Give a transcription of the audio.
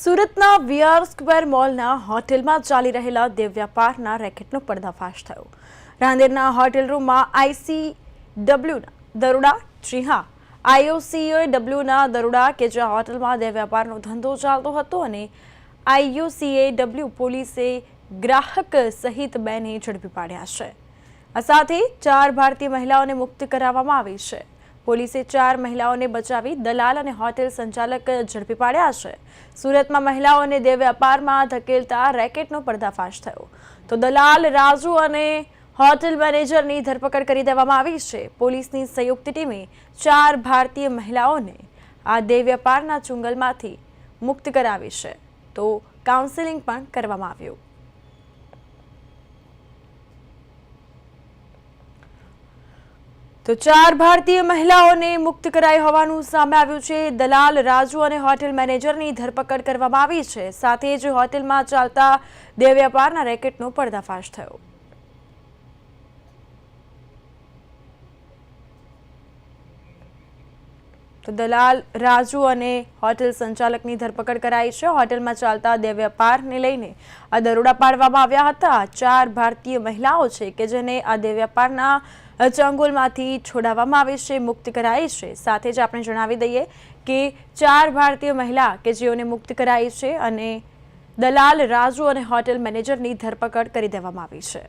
સુરતના VR square મોલના હોટેલમાં ચાલી રહેલા દેવ વ્યાપારના રેકેટનો પર્દાફાશ થયો. રાંદેરના હોટેલ રૂમમાં આઈસી ડબલ્યુના દરોડા, જી હા. આઈઓસીએ ડબલ્યુના દરોડા કે જ્યાં હોટેલમાં દેવ વ્યાપારનો ધંધો ચાલતો હતો અને આઈયુસીએ ડબલ્યુ પોલીસે ગ્રાહક સહિત બેને ઝડપી પાડ્યા છે. આ સાથે ચાર ભારતીય મહિલાઓને મુક્ત કરાવવામાં આવી છે. પોલીસે ચાર મહિલાઓને બચાવી દલાલ અને હોટેલ સંચાલક ઝડપી પાડ્યા છે. સુરતમાં મહિલાઓને દેવ વ્યાપારમાં ધકેલતા રેકેટનો પર્દાફાશ થયો. તો દલાલ, રાજુ અને હોટેલ મેનેજરની ધરપકડ કરી દેવામાં આવી છે. પોલીસની સંયુક્ત ટીમે ચાર ભારતીય મહિલાઓને આ દેવ વ્યાપારના ચુંગલમાંથી મુક્ત કરાવી છે. તો કાઉન્સેલિંગ પણ કરવામાં આવ્યું. તો ચાર ભારતીય મહિલાઓને મુક્ત કરાઈ હોવાનું સામે આવ્યું છે. દલાલ, રાજુ અને હોટેલ મેનેજરની ધરપકડ કરવામાં આવી છે. સાથે જ હોટેલમાં ચાલતા દેવ વ્યાપારના રેકેટનો પર્દાફાશ થયો. તો દલાલ રાજુ અને હોટેલ સંચાલકની ધરપકડ કરાઈ છે. હોટેલમાં ચાલતા દેહ વ્યાપારને લઈને આ દરોડા પાડવામાં આવ્યા હતા. ચાર ભારતીય મહિલાઓ છે કે જેને આ દેહ વ્યાપારના ચંગુલમાંથી છોડાવવામાં આવે છે, મુક્ત કરાઈ છે. સાથે જ આપણે જણાવી દઈએ કે ચાર ભારતીય મહિલા કે જેઓને મુક્ત કરાઈ છે અને દલાલ રાજુ અને હોટેલ મેનેજરની ધરપકડ કરી દેવામાં આવી છે.